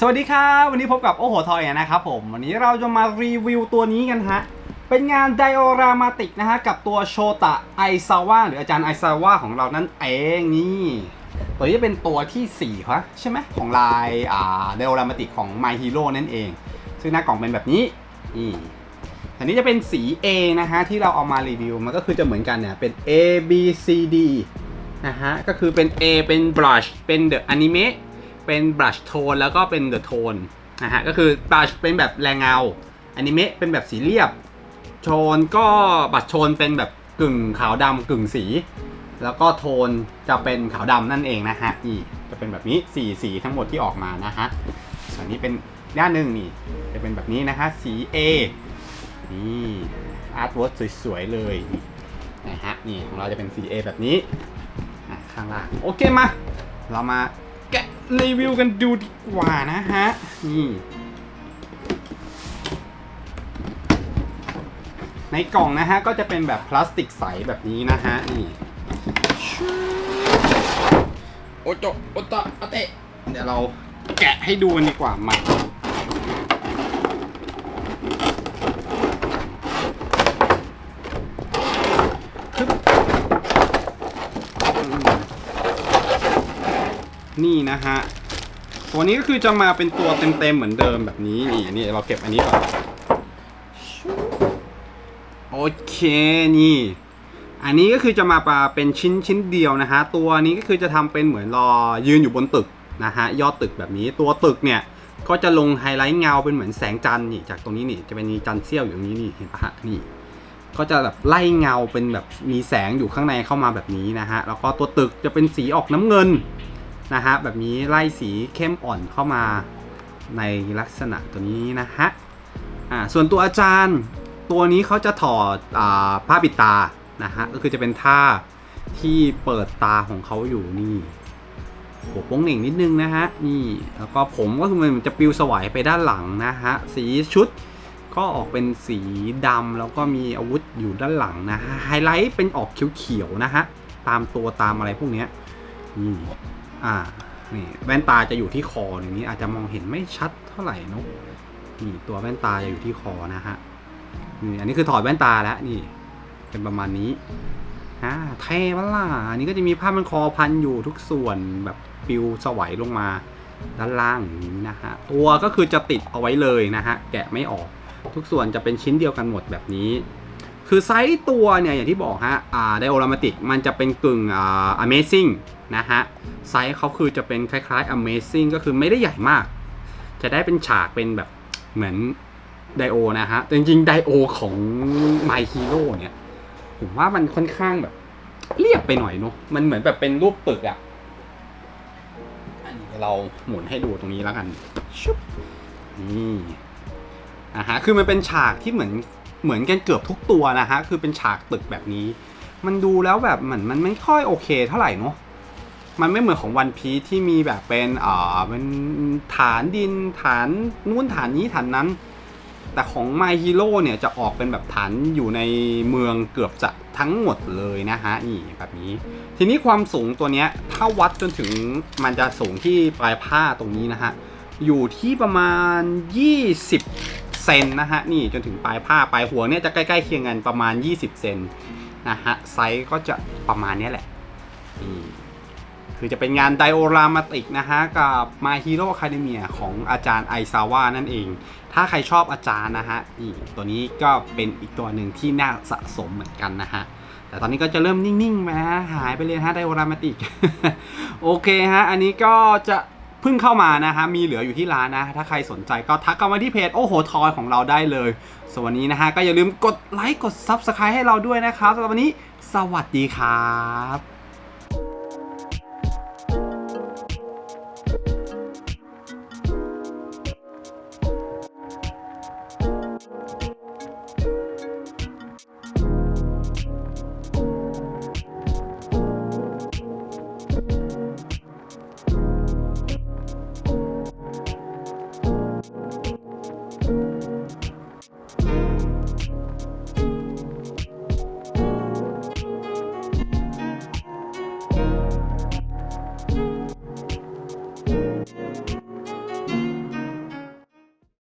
สวัสดีครับ วันนี้พบกับโอโหทอยนะครับผม วันนี้เราจะมารีวิวตัวนี้กันฮะ เป็นงานไดโอรามาติกนะฮะ กับตัวโชตะไอซาวะหรืออาจารย์ไอซาวะของเรานั่นเองนี่ตัวนี้เป็นตัวที่4ครับใช่ไหมของลายอ่าไดโอรามาติกของ My Hero นั่นเอง ซึ่งหน้ากล่องเป็นแบบนี้นี่อันนี้จะเป็นสี A นะฮะ ที่เราเอามารีวิว มันก็คือจะเหมือนกันเนี่ยเป็น A B C D นะฮะก็คือเป็น A เป็น brush เป็น the anime เป็น brush tone แล้วก็เป็น the tone นะฮะก็คือ brush เป็นแบบแรงเงา anime เป็นแบบสีเรียบโทนก็บัตรโทนเป็นแบบกึ่งขาวดำกึ่งสี แล้วก็โทนจะเป็นขาวดำนั่นเองนะฮะนี่จะเป็นแบบนี้สีสีทั้งหมดที่ออกมานะฮะส่วนนี้เป็นด้านหนึ่งนี่จะเป็นแบบนี้นะฮะสี A นี่อาร์ตเวิร์ดสวยๆเลยนะฮะนี่ของเราจะเป็นสี A แบบนี้ข้างล่างโอเคมา เรามา รีวิวกันดูดีกว่านะฮะ นี่ในกล่องนะฮะ ก็จะเป็นแบบพลาสติกใสแบบนี้นะฮะ นี่โอโจโอตะโอเตะ เดี๋ยวเราแกะให้ดูกันดีกว่ามาฮึบอืม นี่นะฮะ ตัวนี้ก็คือจะมาเป็นตัวเต็มๆเหมือนเดิมแบบนี้ นี่อันนี้เราเก็บอันนี้ก่อน โอเคนี่ อันนี้ก็คือจะมาปาเป็นชิ้นชิ้นเดียวนะฮะ ตัวนี้ก็คือจะทำเป็นเหมือนรอยืนอยู่บนตึกนะฮะ ยอดตึกแบบนี้ ตัวตึกเนี่ยก็จะลงไฮไลท์เงาเป็นเหมือนแสงจันทร์นี่ จากตรงนี้นี่จะเป็นมีจันทร์เสี้ยวอยู่ตรงนี้นี่เห็นปะฮะนี่ก็จะแบบไล่เงาเป็นแบบมีแสงอยู่ข้างในเข้ามาแบบนี้นะฮะ แล้วก็ตัวตึกจะเป็นสีออกน้ำเงิน นะฮะแบบนี้ไล่สีเข้มอ่อนเข้ามาในลักษณะตัวนี้นะฮะอ่าส่วนตัวอาจารย์ตัวนี้เขาจะถอดอ่าผ้าปิดตานะฮะก็คือจะเป็นท่าที่เปิดตาของเขาอยู่นี่หัวโป้งเหน่งนิดนึงนะฮะนี่แล้วก็ผมก็คือมันจะปลิวสวายไปด้านหลังนะฮะสีชุดก็ออกเป็นสีดำแล้วก็มีอาวุธอยู่ด้านหลังนะฮะไฮไลท์เป็นออกเขียวๆนะฮะตามตัวตามอะไรพวกเนี้ยนี่ อ่า นี่แว่นตาจะอยู่ที่คออย่างนี้อาจจะมองเห็นไม่ชัดเท่าไหร่นอะนี่ตัวแว่นตาจะอยู่ที่คอนะฮะ นี่อันนี้คือถอดแว่นตาแล้วนี่ เป็นประมาณนี้อ่าเท่ปะล่ะอันนี้ก็จะมีผ้ามันคอพันอยู่ทุกส่วนแบบปลิวสวัยลงมาด้านล่างอย่างนี้นะฮะ ตัวก็คือจะติดเอาไว้เลยนะฮะ แกะไม่ออก ทุกส่วนจะเป็นชิ้นเดียวกันหมดแบบนี้ คือไซส์ตัวเนี่ยอย่างที่บอกฮะอ่าไดโอรามาติกมันจะเป็นกึ่งอ่า amazing นะฮะไซส์เขาคือจะเป็นคล้ายๆ amazing ก็คือไม่ได้ใหญ่มาก จะได้เป็นฉากเป็นแบบเหมือนไดโอนะฮะแต่จริงๆไดโอของ My Hero เนี่ย ผมว่ามันค่อนข้างแบบ เรียบไปหน่อยเนาะมันเหมือนแบบเป็นรูปตึกอะเราหมุนให้ดูตรงนี้แล้วกันชุบนี่อะฮะคือมันเป็นฉากที่เหมือน เหมือนกันเกือบทุกตัวนะฮะ คือเป็นฉากตึกแบบนี้ มันดูแล้วแบบเหมือนมันไม่ค่อยโอเคเท่าไหร่เนาะมันไม่เหมือนของวันพีที่มีแบบเป็นอ่าเป็นฐานดินฐานนู้นฐานนี้ฐานนั้น แต่ของ My Hero เนี่ยจะออกเป็นแบบฐานอยู่ในเมืองเกือบจะทั้งหมดเลยนะฮะนี่แบบนี้ ทีนี้ความสูงตัวเนี้ยถ้าวัดจนถึงมันจะสูงที่ปลายผ้าตรงนี้นะฮะอยู่ที่ประมาณ 20 เซนนะฮะนี่จนถึงปลายผ้าปลายหัวเนี่ยจะใกล้ๆเคียงกันประมาณ 20 เซนนะฮะไซส์ก็จะประมาณนี้แหละนี่คือจะเป็นงานไดโอรามาติกนะฮะกับ My Hero Academia ของอาจารย์ไอซาวะนั่นเอง ถ้าใครชอบอาจารย์นะฮะนี่ตัวนี้ก็เป็นอีกตัวหนึ่งที่น่าสะสมเหมือนกันนะฮะแต่ตอนนี้ก็จะเริ่มนิ่งๆมาหายไปเลยฮะไดโอรามาติก โอเคฮะ อันนี้ก็จะ พิ่งเข้ามานะฮะมีเหลืออยู่ที่ร้านนะ ถ้าใครสนใจก็ทักกันมาที่เพจโอโหทอยของเราได้เลยสวัสดีนะฮะก็อย่าลืมกดไลค์กด Subscribe ให้เราด้วยนะครับสำหรับวันนี้ สวัสดีครับ